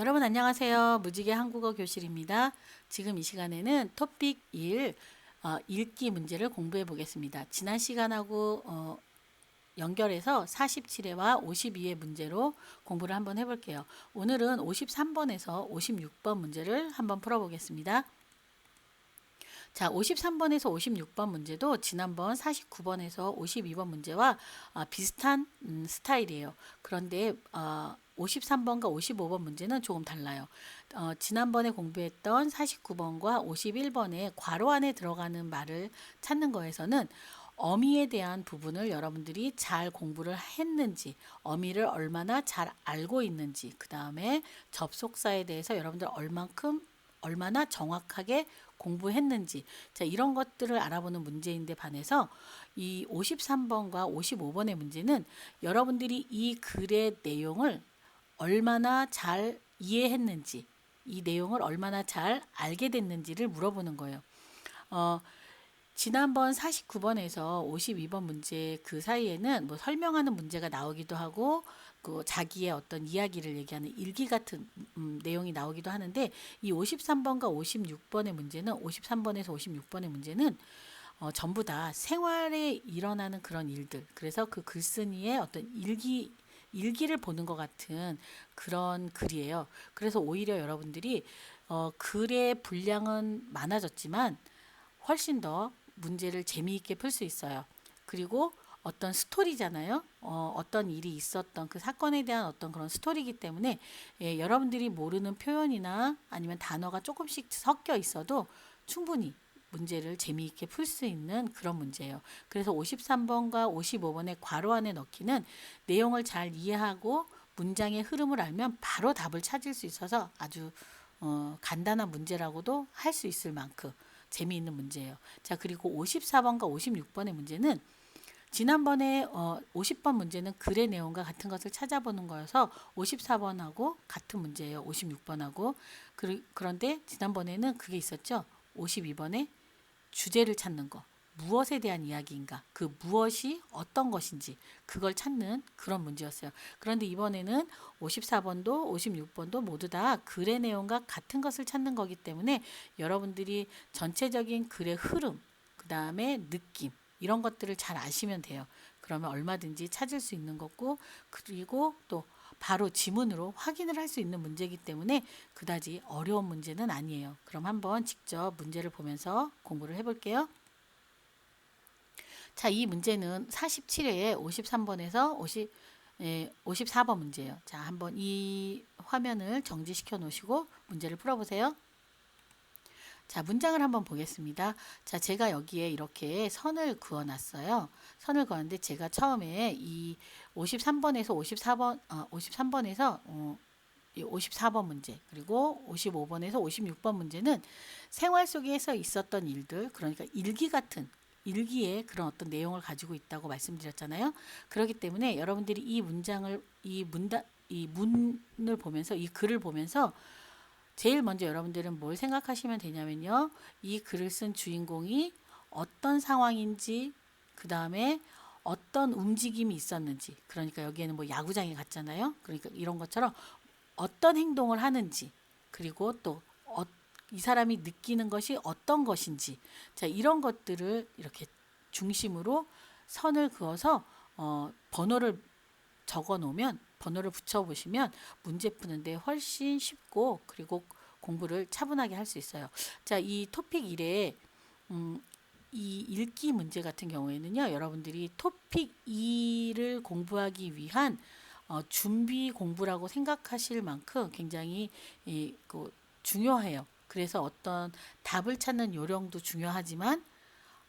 여러분 안녕하세요. 무지개 한국어 교실입니다. 지금 이 시간에는 토픽 1 어, 읽기 문제를 공부해 보겠습니다. 지난 시간하고 어, 연결해서 47회와 52회 문제로 공부를 한번 해볼게요. 오늘은 53번에서 56번 문제를 한번 풀어보겠습니다. 자, 53번에서 56번 문제도 지난번 49번에서 52번 문제와 어, 비슷한 음, 스타일이에요. 그런데 어, 53번과 55번 문제는 조금 달라요. 어, 지난번에 공부했던 49번과 51번의 괄호 안에 들어가는 말을 찾는 거에서는 어미에 대한 부분을 여러분들이 잘 공부를 했는지, 어미를 얼마나 잘 알고 있는지, 그 다음에 접속사에 대해서 여러분들 얼만큼, 얼마나 정확하게 공부했는지, 자, 이런 것들을 알아보는 문제인데 반해서 이 53번과 55번의 문제는 여러분들이 이 글의 내용을 얼마나 잘 이해했는지, 이 내용을 얼마나 잘 알게 됐는지를 물어보는 거예요. 어, 지난번 49번에서 52번 문제 그 사이에는 뭐 설명하는 문제가 나오기도 하고 그 자기의 어떤 이야기를 얘기하는 일기 같은 음, 내용이 나오기도 하는데 이 53번과 56번의 문제는 53번에서 56번의 문제는 어, 전부 다 생활에 일어나는 그런 일들 그래서 그 글쓴이의 어떤 일기 일기를 보는 것 같은 그런 글이에요. 그래서 오히려 여러분들이 어, 글의 분량은 많아졌지만 훨씬 더 문제를 재미있게 풀 수 있어요. 그리고 어떤 스토리잖아요. 어, 어떤 일이 있었던 그 사건에 대한 어떤 그런 스토리이기 때문에 예, 여러분들이 모르는 표현이나 아니면 단어가 조금씩 섞여 있어도 충분히 문제를 재미있게 풀 수 있는 그런 문제예요. 그래서 53번과 55번의 괄호 안에 넣기는 내용을 잘 이해하고 문장의 흐름을 알면 바로 답을 찾을 수 있어서 아주 어, 간단한 문제라고도 할 수 있을 만큼 재미있는 문제예요. 자, 그리고 54번과 56번의 문제는 지난번에 어, 50번 문제는 글의 내용과 같은 것을 찾아보는 거여서 54번하고 같은 문제예요. 56번하고. 그, 그런데 지난번에는 그게 있었죠. 52번에 주제를 찾는 거. 무엇에 대한 이야기인가? 그 무엇이 어떤 것인지 그걸 찾는 그런 문제였어요. 그런데 이번에는 54번도 56번도 모두 다 글의 내용과 같은 것을 찾는 거기 때문에 여러분들이 전체적인 글의 흐름, 그 다음에 느낌, 이런 것들을 잘 아시면 돼요. 그러면 얼마든지 찾을 수 있는 거고, 그리고 또 바로 지문으로 확인을 할 수 있는 문제이기 때문에 그다지 어려운 문제는 아니에요. 그럼 한번 직접 문제를 보면서 공부를 해볼게요. 자, 이 문제는 47회에 53번에서 50, 예, 54번 문제예요. 자, 한번 이 화면을 정지시켜 놓으시고 문제를 풀어보세요. 자, 문장을 한번 보겠습니다. 자, 제가 여기에 이렇게 선을 그어 놨어요. 선을 그었는데 제가 처음에 이 53번에서 54번, 어, 53번에서 어, 54번 문제 그리고 55번에서 56번 문제는 생활 속에서 있었던 일들 그러니까 일기 같은 일기에 그런 어떤 내용을 가지고 있다고 말씀드렸잖아요. 그렇기 때문에 여러분들이 이 문장을 이 문다 이 문을 보면서 이 글을 보면서 제일 먼저 여러분들은 뭘 생각하시면 되냐면요. 이 글을 쓴 주인공이 어떤 상황인지 그 다음에 어떤 움직임이 있었는지 그러니까 여기에는 뭐 야구장에 갔잖아요. 그러니까 이런 것처럼 어떤 행동을 하는지 그리고 또이 사람이 느끼는 것이 어떤 것인지 자 이런 것들을 이렇게 중심으로 선을 그어서 어, 번호를 적어 놓으면 번호를 붙여 보시면 문제 푸는데 훨씬 쉽고 그리고 공부를 차분하게 할 수 있어요. 자, 이 토픽 1에 음, 이 읽기 문제 같은 경우에는요. 여러분들이 토픽 2를 공부하기 위한 어, 준비 공부라고 생각하실 만큼 굉장히 이, 그, 중요해요. 그래서 어떤 답을 찾는 요령도 중요하지만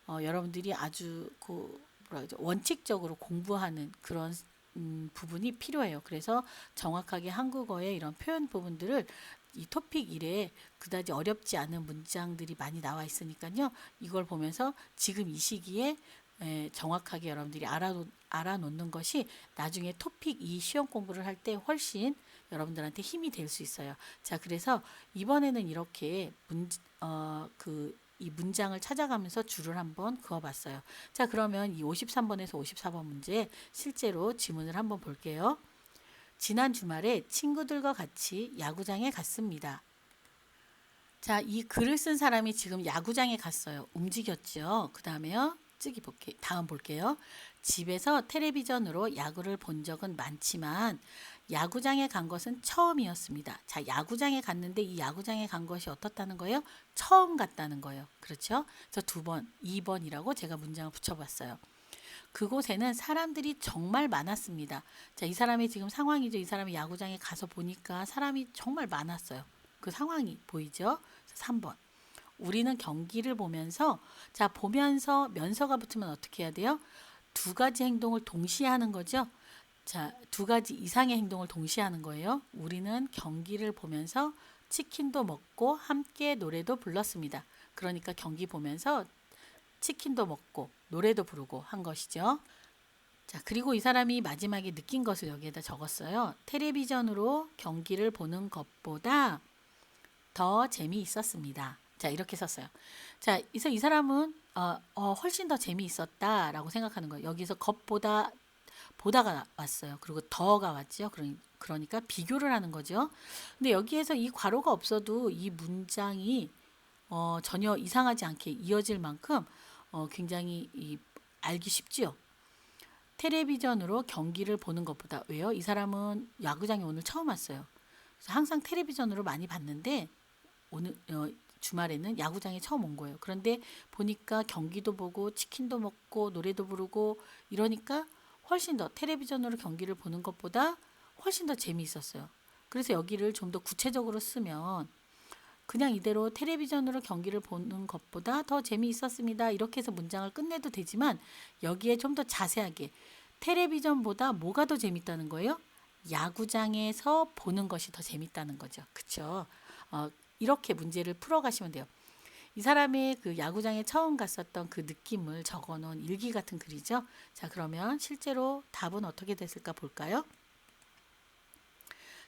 어, 여러분들이 아주 그 뭐라 그러죠 원칙적으로 공부하는 그런 음, 부분이 필요해요. 그래서 정확하게 한국어의 이런 표현 부분들을 이 토픽 1에 그다지 어렵지 않은 문장들이 많이 나와 있으니까요. 이걸 보면서 지금 이 시기에 에, 정확하게 여러분들이 알아놓, 알아놓는 것이 나중에 토픽 2 시험 공부를 할 때 훨씬 여러분들한테 힘이 될 수 있어요. 자, 그래서 이번에는 이렇게 문, 어, 그, 이 문장을 찾아가면서 줄을 한번 그어봤어요. 자, 그러면 이 53번에서 54번 문제 실제로 지문을 한번 볼게요. 지난 주말에 친구들과 같이 야구장에 갔습니다. 자, 이 글을 쓴 사람이 지금 야구장에 갔어요. 움직였죠. 그 다음에요. 찌기 볼게, 다음 볼게요. 집에서 텔레비전으로 야구를 본 적은 많지만 야구장에 간 것은 처음이었습니다. 자, 야구장에 갔는데 이 야구장에 간 것이 어떻다는 거예요? 처음 갔다는 거예요. 그렇죠? 그래서 두 번, 2번이라고 제가 문장을 붙여봤어요. 그곳에는 사람들이 정말 많았습니다. 자, 이 사람의 지금 상황이죠. 이 사람이 야구장에 가서 보니까 사람이 정말 많았어요. 그 상황이 보이죠? 3번. 우리는 경기를 보면서 자, 보면서 면서가 붙으면 어떻게 해야 돼요? 두 가지 행동을 동시에 하는 거죠. 자, 두 가지 이상의 행동을 동시에 하는 거예요. 우리는 경기를 보면서 치킨도 먹고 함께 노래도 불렀습니다. 그러니까 경기 보면서 치킨도 먹고 노래도 부르고 한 것이죠. 자, 그리고 이 사람이 마지막에 느낀 것을 여기에다 적었어요. 텔레비전으로 경기를 보는 것보다 더 재미있었습니다. 자, 이렇게 썼어요. 자, 이 사람은 어, 어, 훨씬 더 재미있었다라고 생각하는 거예요. 여기서 것보다 보다가 왔어요. 그리고 더가 왔죠. 그러니, 그러니까 비교를 하는 거죠. 근데 여기에서 이 괄호가 없어도 이 문장이 어, 전혀 이상하지 않게 이어질 만큼 어, 굉장히 이, 알기 쉽지요. 텔레비전으로 경기를 보는 것보다 왜요? 이 사람은 야구장에 오늘 처음 왔어요. 그래서 항상 텔레비전으로 많이 봤는데 오늘 어, 주말에는 야구장에 처음 온 거예요. 그런데 보니까 경기도 보고 치킨도 먹고 노래도 부르고 이러니까 훨씬 더 텔레비전으로 경기를 보는 것보다 훨씬 더 재미있었어요. 그래서 여기를 좀 더 구체적으로 쓰면 그냥 이대로 텔레비전으로 경기를 보는 것보다 더 재미있었습니다. 이렇게 해서 문장을 끝내도 되지만 여기에 좀 더 자세하게 텔레비전보다 뭐가 더 재밌다는 거예요? 야구장에서 보는 것이 더 재밌다는 거죠. 그쵸? 어, 이렇게 문제를 풀어가시면 돼요. 이 사람의 그 야구장에 처음 갔었던 그 느낌을 적어 놓은 일기 같은 글이죠. 자, 그러면 실제로 답은 어떻게 됐을까 볼까요?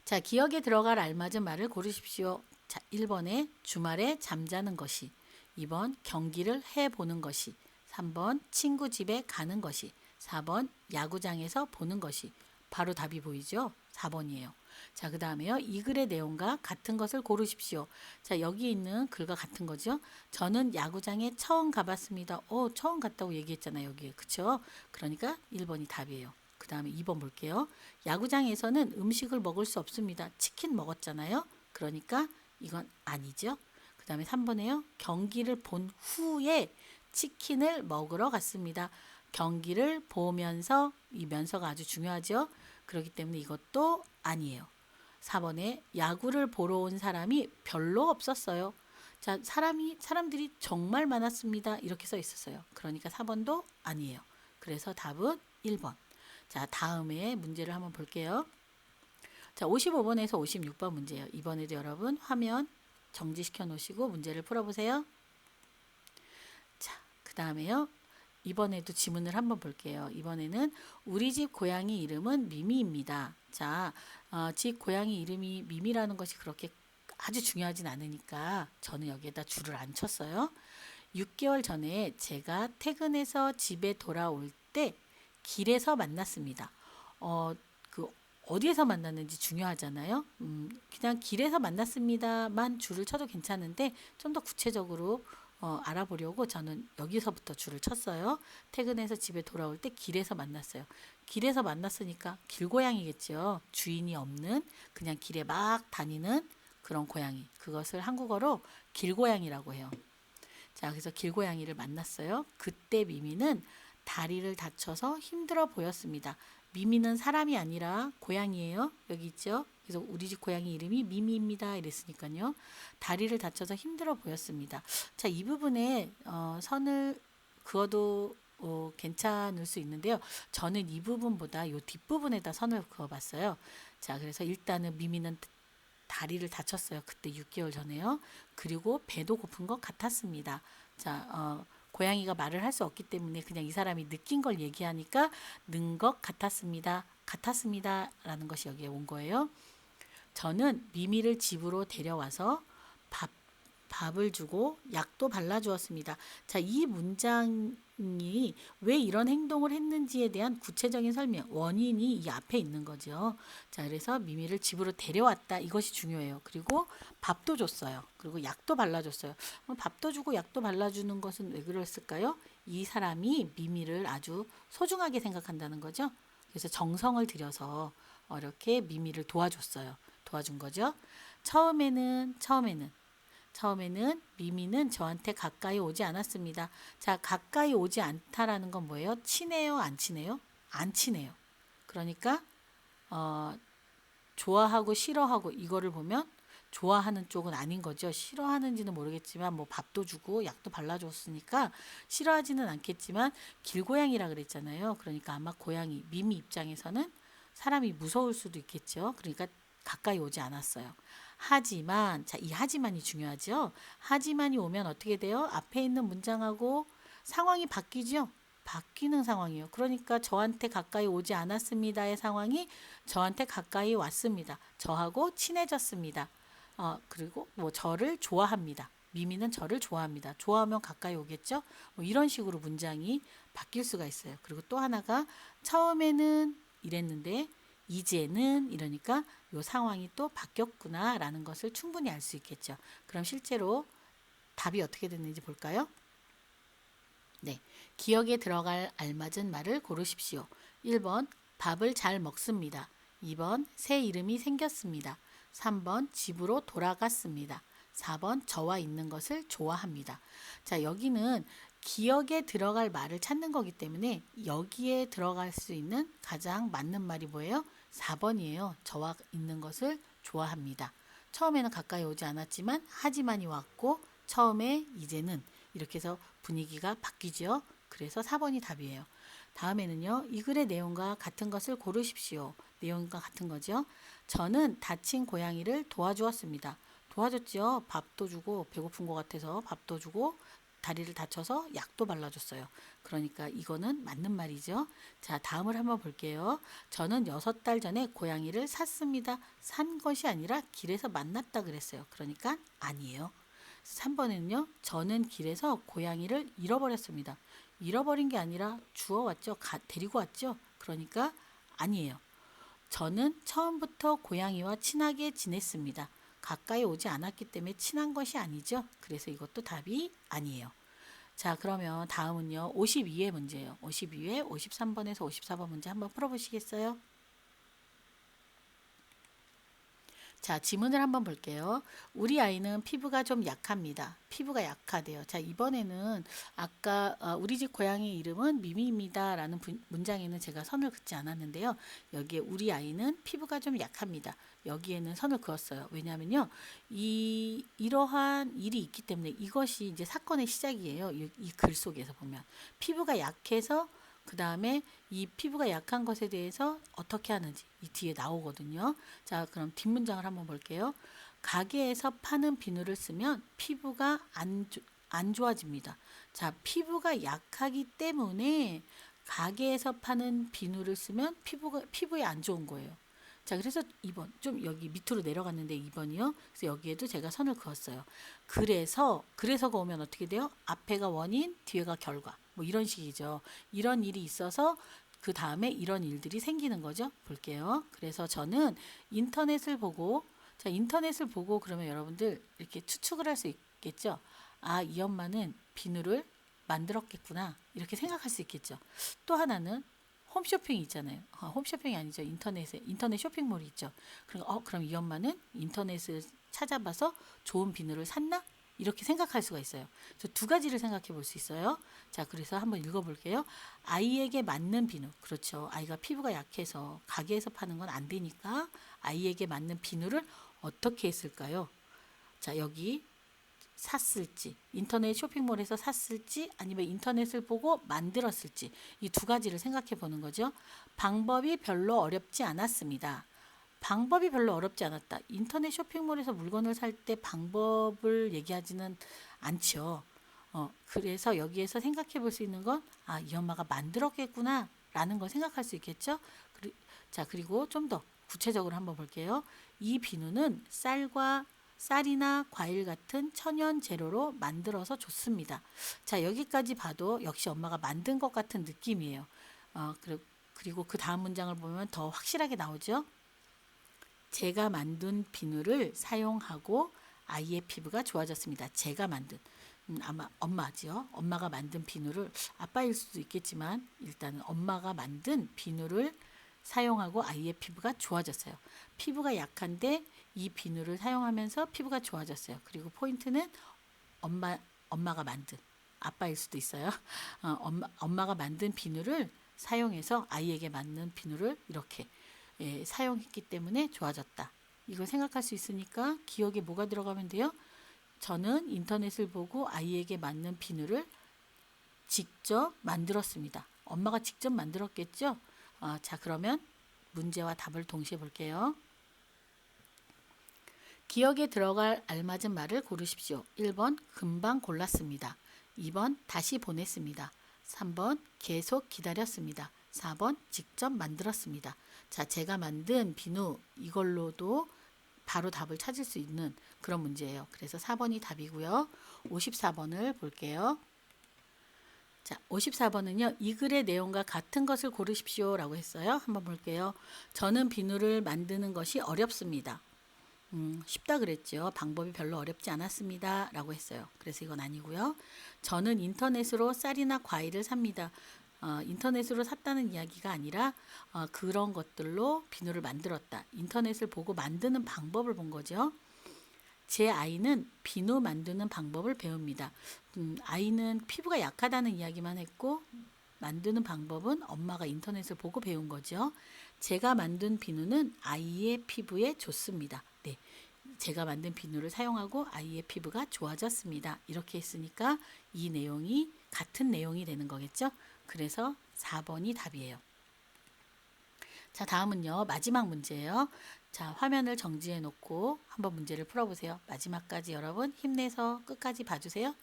자, 기억에 들어갈 알맞은 말을 고르십시오. 자, 1번에 주말에 잠자는 것이, 2번 경기를 해 보는 것이, 3번 친구 집에 가는 것이, 4번 야구장에서 보는 것이 바로 답이 보이죠? 4번이에요. 자, 그 다음에요. 이 글의 내용과 같은 것을 고르십시오. 자, 여기 있는 글과 같은 거죠. 저는 야구장에 처음 가봤습니다. 어, 처음 갔다고 얘기했잖아요. 여기에. 그쵸? 그러니까 1번이 답이에요. 그 다음에 2번 볼게요. 야구장에서는 음식을 먹을 수 없습니다. 치킨 먹었잖아요. 그러니까 이건 아니죠. 그 다음에 3번에요. 경기를 본 후에 치킨을 먹으러 갔습니다. 경기를 보면서 이 면서가 아주 중요하죠. 그렇기 때문에 이것도 아니에요. 4번에 야구를 보러 온 사람이 별로 없었어요. 자, 사람이 사람들이 정말 많았습니다. 이렇게 써 있었어요. 그러니까 4번도 아니에요. 그래서 답은 1번. 자, 다음에 문제를 한번 볼게요. 자, 55번에서 56번 문제예요. 이번에도 여러분 화면 정지시켜 놓으시고 문제를 풀어 보세요. 자, 그다음에요. 이번에도 지문을 한번 볼게요. 이번에는 우리 집 고양이 이름은 미미입니다. 자, 어, 집 고양이 이름이 미미라는 것이 그렇게 아주 중요하진 않으니까 저는 여기에다 줄을 안 쳤어요. 6개월 전에 제가 퇴근해서 집에 돌아올 때 길에서 만났습니다. 어, 그 어디에서 만났는지 중요하잖아요. 음, 그냥 길에서 만났습니다만 줄을 쳐도 괜찮은데 좀 더 구체적으로 어, 알아보려고 저는 여기서부터 줄을 쳤어요. 퇴근해서 집에 돌아올 때 길에서 만났어요. 길에서 만났으니까 길고양이겠죠. 주인이 없는 그냥 길에 막 다니는 그런 고양이. 그것을 한국어로 길고양이라고 해요. 자, 그래서 길고양이를 만났어요. 그때 미미는 다리를 다쳐서 힘들어 보였습니다. 미미는 사람이 아니라 고양이에요. 여기 있죠? 그래서 우리 집 고양이 이름이 미미입니다. 이랬으니까요. 다리를 다쳐서 힘들어 보였습니다. 자, 이 부분에 어, 선을 그어도 어, 괜찮을 수 있는데요. 저는 이 부분보다 이 뒷부분에다 선을 그어봤어요. 자, 그래서 일단은 미미는 다리를 다쳤어요. 그때 6개월 전에요. 그리고 배도 고픈 것 같았습니다. 자, 어, 고양이가 말을 할 수 없기 때문에 그냥 이 사람이 느낀 걸 얘기하니까 는 것 같았습니다. 같았습니다. 라는 것이 여기에 온 거예요. 저는 미미를 집으로 데려와서 밥, 밥을 주고 약도 발라 주었습니다. 자, 이 문장이 왜 이런 행동을 했는지에 대한 구체적인 설명, 원인이 이 앞에 있는 거죠. 자, 그래서 미미를 집으로 데려왔다. 이것이 중요해요. 그리고 밥도 줬어요. 그리고 약도 발라 줬어요. 어, 밥도 주고 약도 발라 주는 것은 왜 그랬을까요? 이 사람이 미미를 아주 소중하게 생각한다는 거죠. 그래서 정성을 들여서 어, 이렇게 미미를 도와줬어요. 도와준 거죠. 처음에는 처음에는 처음에는 미미는 저한테 가까이 오지 않았습니다. 자, 가까이 오지 않다라는 건 뭐예요? 친해요, 안 친해요? 안 친해요. 그러니까 어, 좋아하고 싫어하고 이거를 보면 좋아하는 쪽은 아닌 거죠. 싫어하는지는 모르겠지만 뭐 밥도 주고 약도 발라줬으니까 싫어하지는 않겠지만 길고양이라 그랬잖아요. 그러니까 아마 고양이 미미 입장에서는 사람이 무서울 수도 있겠죠. 그러니까 가까이 오지 않았어요. 하지만 자, 이 하지만이 중요하죠. 하지만이 오면 어떻게 돼요? 앞에 있는 문장하고 상황이 바뀌죠. 바뀌는 상황이에요. 그러니까 저한테 가까이 오지 않았습니다의 상황이 저한테 가까이 왔습니다. 저하고 친해졌습니다. 어, 그리고 뭐 저를 좋아합니다. 미미는 저를 좋아합니다. 좋아하면 가까이 오겠죠? 뭐 이런 식으로 문장이 바뀔 수가 있어요. 그리고 또 하나가 처음에는 이랬는데 이제는 이러니까 요 상황이 또 바뀌었구나라는 것을 충분히 알 수 있겠죠. 그럼 실제로 답이 어떻게 됐는지 볼까요? 네. 기억에 들어갈 알맞은 말을 고르십시오. 1번 밥을 잘 먹습니다. 2번 새 이름이 생겼습니다. 3번 집으로 돌아갔습니다. 4번 저와 있는 것을 좋아합니다. 자, 여기는 기억에 들어갈 말을 찾는 거기 때문에 여기에 들어갈 수 있는 가장 맞는 말이 뭐예요? 4번이에요. 저와 있는 것을 좋아합니다. 처음에는 가까이 오지 않았지만 하지만이 왔고 처음에 이제는 이렇게 해서 분위기가 바뀌죠. 그래서 4번이 답이에요. 다음에는요. 이 글의 내용과 같은 것을 고르십시오. 내용과 같은 거죠. 저는 다친 고양이를 도와주었습니다. 도와줬죠. 밥도 주고 배고픈 것 같아서 밥도 주고 다리를 다쳐서 약도 발라줬어요. 그러니까 이거는 맞는 말이죠. 자, 다음을 한번 볼게요. 저는 여섯 달 전에 고양이를 샀습니다. 산 것이 아니라 길에서 만났다 그랬어요. 그러니까 아니에요. 3번에는요. 저는 길에서 고양이를 잃어버렸습니다. 잃어버린 게 아니라 주워왔죠. 가, 데리고 왔죠. 그러니까 아니에요. 저는 처음부터 고양이와 친하게 지냈습니다. 가까이 오지 않았기 때문에 친한 것이 아니죠. 그래서 이것도 답이 아니에요. 자, 그러면 다음은요. 52회 문제예요. 52회 53번에서 54번 문제 한번 풀어보시겠어요? 자, 지문을 한번 볼게요. 우리 아이는 피부가 좀 약합니다. 피부가 약하대요. 자, 이번에는 아까 어, 우리 집 고양이 이름은 미미입니다. 라는 분- 문장에는 제가 선을 긋지 않았는데요. 여기에 우리 아이는 피부가 좀 약합니다. 여기에는 선을 그었어요. 왜냐면요. 이, 이러한 일이 있기 때문에 이것이 이제 사건의 시작이에요. 이 글 속에서 보면. 피부가 약해서 그 다음에 이 피부가 약한 것에 대해서 어떻게 하는지 이 뒤에 나오거든요. 자, 그럼 뒷문장을 한번 볼게요. 가게에서 파는 비누를 쓰면 피부가 안, 좋- 안 좋아집니다. 자, 피부가 약하기 때문에 가게에서 파는 비누를 쓰면 피부가 피부에 안 좋은 거예요. 자, 그래서 2번 좀 여기 밑으로 내려갔는데 2번이요. 그래서 여기에도 제가 선을 그었어요. 그래서 그래서가 오면 어떻게 돼요? 앞에가 원인, 뒤에가 결과. 뭐 이런 식이죠. 이런 일이 있어서 그 다음에 이런 일들이 생기는 거죠. 볼게요. 그래서 저는 인터넷을 보고 자, 인터넷을 보고 그러면 여러분들 이렇게 추측을 할 수 있겠죠. 아, 이 엄마는 비누를 만들었겠구나. 이렇게 생각할 수 있겠죠. 또 하나는 홈쇼핑이 있잖아요. 아, 홈쇼핑이 아니죠. 인터넷에 인터넷 쇼핑몰이 있죠. 그럼 어 그럼 이 엄마는 인터넷을 찾아봐서 좋은 비누를 샀나? 이렇게 생각할 수가 있어요. 저두 가지를 생각해 볼 수 있어요. 자, 그래서 한번 읽어 볼게요. 아이에게 맞는 비누. 그렇죠. 아이가 피부가 약해서 가게에서 파는 건 안 되니까 아이에게 맞는 비누를 어떻게 했을까요? 자, 여기 샀을지, 인터넷 쇼핑몰에서 샀을지, 아니면 인터넷을 보고 만들었을지, 이 두 가지를 생각해 보는 거죠. 방법이 별로 어렵지 않았습니다. 방법이 별로 어렵지 않았다. 인터넷 쇼핑몰에서 물건을 살 때 방법을 얘기하지는 않죠. 어, 그래서 여기에서 생각해 볼 수 있는 건, 아, 이 엄마가 만들었겠구나, 라는 걸 생각할 수 있겠죠. 그리, 자, 그리고 좀 더 구체적으로 한번 볼게요. 이 비누는 쌀과 쌀이나 과일 같은 천연 재료로 만들어서 줬습니다. 자, 여기까지 봐도 역시 엄마가 만든 것 같은 느낌이에요. 어, 그리고, 그리고 그 다음 문장을 보면 더 확실하게 나오죠. 제가 만든 비누를 사용하고 아이의 피부가 좋아졌습니다. 제가 만든 음, 아마 엄마지요. 엄마가 만든 비누를 아빠일 수도 있겠지만 일단은 엄마가 만든 비누를 사용하고 아이의 피부가 좋아졌어요. 피부가 약한데 이 비누를 사용하면서 피부가 좋아졌어요. 그리고 포인트는 엄마 엄마가 만든 아빠일 수도 있어요. 어, 엄마 엄마가 만든 비누를 사용해서 아이에게 맞는 비누를 이렇게 예, 사용했기 때문에 좋아졌다. 이거 생각할 수 있으니까 기억에 뭐가 들어가면 돼요? 저는 인터넷을 보고 아이에게 맞는 비누를 직접 만들었습니다. 엄마가 직접 만들었겠죠? 아, 자, 그러면 문제와 답을 동시에 볼게요. 기억에 들어갈 알맞은 말을 고르십시오. 1번 금방 골랐습니다. 2번 다시 보냈습니다. 3번 계속 기다렸습니다. 4번 직접 만들었습니다. 자, 제가 만든 비누 이걸로도 바로 답을 찾을 수 있는 그런 문제예요. 그래서 4번이 답이고요. 54번을 볼게요. 자, 54번은요. 이 글의 내용과 같은 것을 고르십시오라고 했어요. 한번 볼게요. 저는 비누를 만드는 것이 어렵습니다. 음, 쉽다 그랬죠. 방법이 별로 어렵지 않았습니다. 라고 했어요. 그래서 이건 아니고요. 저는 인터넷으로 쌀이나 과일을 삽니다. 어, 인터넷으로 샀다는 이야기가 아니라 어, 그런 것들로 비누를 만들었다. 인터넷을 보고 만드는 방법을 본 거죠. 제 아이는 비누 만드는 방법을 배웁니다. 음, 아이는 피부가 약하다는 이야기만 했고 만드는 방법은 엄마가 인터넷을 보고 배운 거죠. 제가 만든 비누는 아이의 피부에 좋습니다. 네. 제가 만든 비누를 사용하고 아이의 피부가 좋아졌습니다. 이렇게 했으니까 이 내용이 같은 내용이 되는 거겠죠? 그래서 4번이 답이에요. 자, 다음은요. 마지막 문제예요. 자, 화면을 정지해 놓고 한번 문제를 풀어보세요. 마지막까지 여러분 힘내서 끝까지 봐주세요.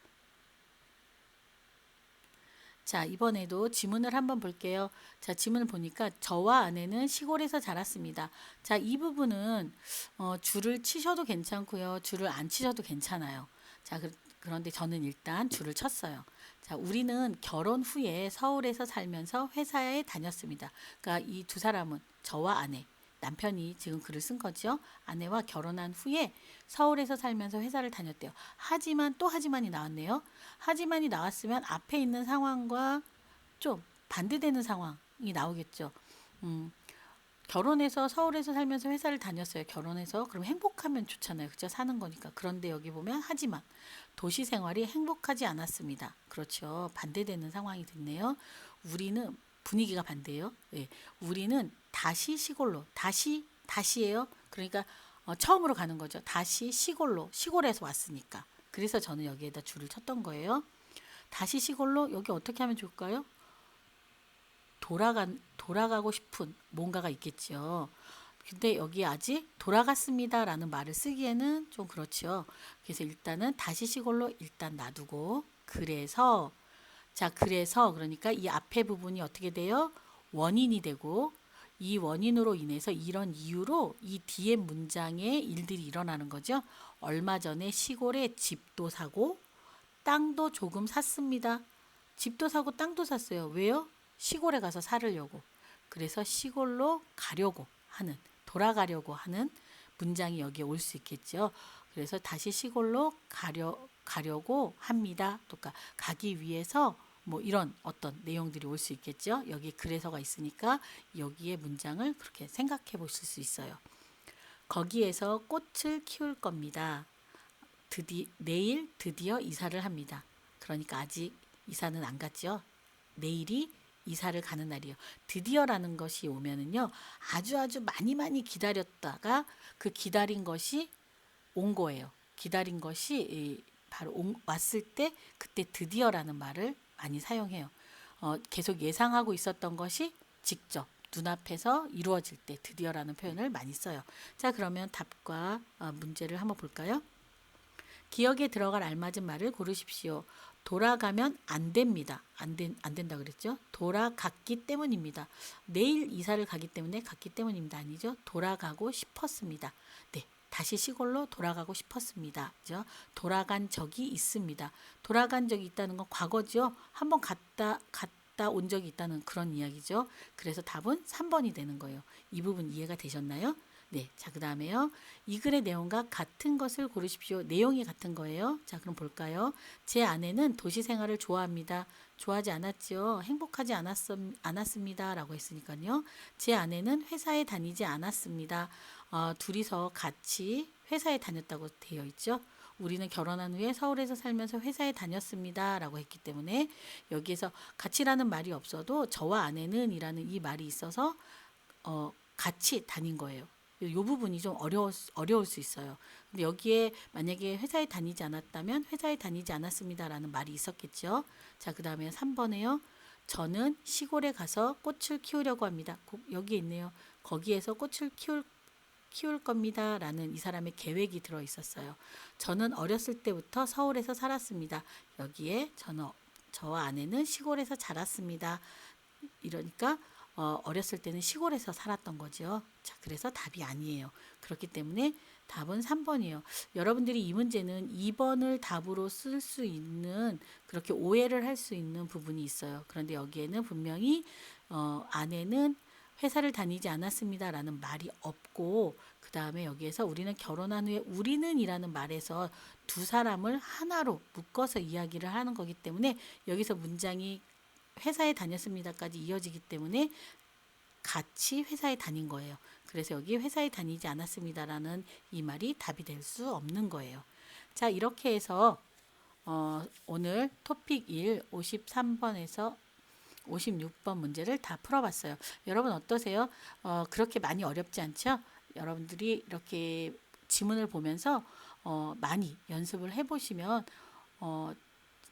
자, 이번에도 지문을 한번 볼게요. 자, 지문을 보니까 저와 아내는 시골에서 자랐습니다. 자, 이 부분은 어, 줄을 치셔도 괜찮고요. 줄을 안 치셔도 괜찮아요. 자, 그, 그런데 저는 일단 줄을 쳤어요. 자, 우리는 결혼 후에 서울에서 살면서 회사에 다녔습니다. 그러니까 이 두 사람은 저와 아내, 남편이 지금 글을 쓴 거죠. 아내와 결혼한 후에 서울에서 살면서 회사를 다녔대요. 하지만 또 하지만이 나왔네요. 하지만이 나왔으면 앞에 있는 상황과 좀 반대되는 상황이 나오겠죠. 음, 결혼해서 서울에서 살면서 회사를 다녔어요. 결혼해서 그럼 행복하면 좋잖아요. 그죠? 사는 거니까. 그런데 여기 보면 하지만 도시 생활이 행복하지 않았습니다. 그렇죠. 반대되는 상황이 됐네요. 우리는 분위기가 반대예요. 예. 우리는 다시 시골로 다시 다시예요. 그러니까 어, 처음으로 가는 거죠. 다시 시골로 시골에서 왔으니까. 그래서 저는 여기에다 줄을 쳤던 거예요. 다시 시골로 여기 어떻게 하면 좋을까요? 돌아가 돌아가고 싶은 뭔가가 있겠죠. 근데 여기 아직 돌아갔습니다라는 말을 쓰기에는 좀 그렇죠. 그래서 일단은 다시 시골로 일단 놔두고 그래서 자 그래서 그러니까 이 앞에 부분이 어떻게 돼요? 원인이 되고 이 원인으로 인해서 이런 이유로 이 뒤에 문장에 일들이 일어나는 거죠. 얼마 전에 시골에 집도 사고 땅도 조금 샀습니다. 집도 사고 땅도 샀어요. 왜요? 시골에 가서 살으려고. 그래서 시골로 가려고 하는 돌아가려고 하는 문장이 여기에 올 수 있겠죠. 그래서 다시 시골로 가려 가려고 합니다. 또 그러니까 가기 위해서 뭐 이런 어떤 내용들이 올 수 있겠죠. 여기 그래서가 있으니까 여기에 문장을 그렇게 생각해 보실 수 있어요. 거기에서 꽃을 키울 겁니다. 드디 내일 드디어 이사를 합니다. 그러니까 아직 이사는 안 갔죠. 내일이 이사를 가는 날이요. 드디어라는 것이 오면은요. 아주 아주 많이 많이 기다렸다가 그 기다린 것이 온 거예요. 기다린 것이 바로 온, 왔을 때 그때 드디어라는 말을 많이 사용해요. 어, 계속 예상하고 있었던 것이 직접 눈앞에서 이루어질 때 드디어라는 표현을 많이 써요. 자, 그러면 답과 어, 문제를 한번 볼까요? 기억에 들어갈 알맞은 말을 고르십시오. 돌아가면 안 됩니다. 안, 된, 안 된다 그랬죠? 돌아갔기 때문입니다. 내일 이사를 가기 때문에 갔기 때문입니다. 아니죠? 돌아가고 싶었습니다. 네. 다시 시골로 돌아가고 싶었습니다. 그죠? 돌아간 적이 있습니다. 돌아간 적이 있다는 건 과거죠. 한번 갔다 갔다 온 적이 있다는 그런 이야기죠. 그래서 답은 3번이 되는 거예요. 이 부분 이해가 되셨나요? 네. 자, 그 다음에요. 이 글의 내용과 같은 것을 고르십시오. 내용이 같은 거예요. 자, 그럼 볼까요? 제 아내는 도시 생활을 좋아합니다. 좋아하지 않았지요. 행복하지 않았, 않았습니다. 라고 했으니까요. 제 아내는 회사에 다니지 않았습니다. 어, 둘이서 같이 회사에 다녔다고 되어 있죠. 우리는 결혼한 후에 서울에서 살면서 회사에 다녔습니다. 라고 했기 때문에 여기에서 같이라는 말이 없어도 저와 아내는 이라는 이 말이 있어서 어, 같이 다닌 거예요. 이 부분이 좀 어려울, 수- 어려울 수 있어요. 근데 여기에 만약에 회사에 다니지 않았다면 회사에 다니지 않았습니다라는 말이 있었겠죠. 자, 그 다음에 3번에요. 저는 시골에 가서 꽃을 키우려고 합니다. 고- 여기 있네요. 거기에서 꽃을 키울 키울 겁니다. 라는 이 사람의 계획이 들어 있었어요. 저는 어렸을 때부터 서울에서 살았습니다. 여기에 저는 어- 저와 아내는 시골에서 자랐습니다. 이러니까 어, 어렸을 때는 시골에서 살았던 거죠. 자, 그래서 답이 아니에요. 그렇기 때문에 답은 3번이에요. 여러분들이 이 문제는 2번을 답으로 쓸 수 있는 그렇게 오해를 할 수 있는 부분이 있어요. 그런데 여기에는 분명히 어, 아내는 회사를 다니지 않았습니다라는 말이 없고 그 다음에 여기에서 우리는 결혼한 후에 우리는이라는 말에서 두 사람을 하나로 묶어서 이야기를 하는 거기 때문에 여기서 문장이 회사에 다녔습니다까지 이어지기 때문에 같이 회사에 다닌 거예요. 그래서 여기 회사에 다니지 않았습니다라는 이 말이 답이 될 수 없는 거예요. 자, 이렇게 해서 어, 오늘 토픽 1 53번에서 56번 문제를 다 풀어봤어요. 여러분 어떠세요? 어, 그렇게 많이 어렵지 않죠? 여러분들이 이렇게 지문을 보면서 어, 많이 연습을 해보시면 어,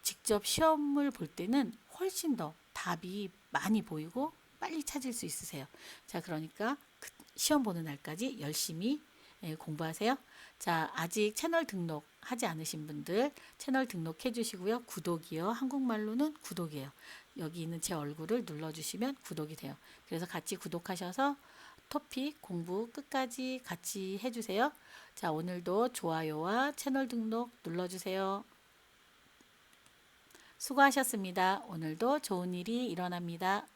직접 시험을 볼 때는 훨씬 더 답이 많이 보이고 빨리 찾을 수 있으세요. 자, 그러니까 그 시험 보는 날까지 열심히 예, 공부하세요. 자, 아직 채널 등록 하지 않으신 분들 채널 등록해 주시고요. 구독이요. 한국말로는 구독이에요. 여기 있는 제 얼굴을 눌러주시면 구독이 돼요. 그래서 같이 구독하셔서 토픽 공부 끝까지 같이 해주세요. 자, 오늘도 좋아요와 채널 등록 눌러주세요. 수고하셨습니다. 오늘도 좋은 일이 일어납니다.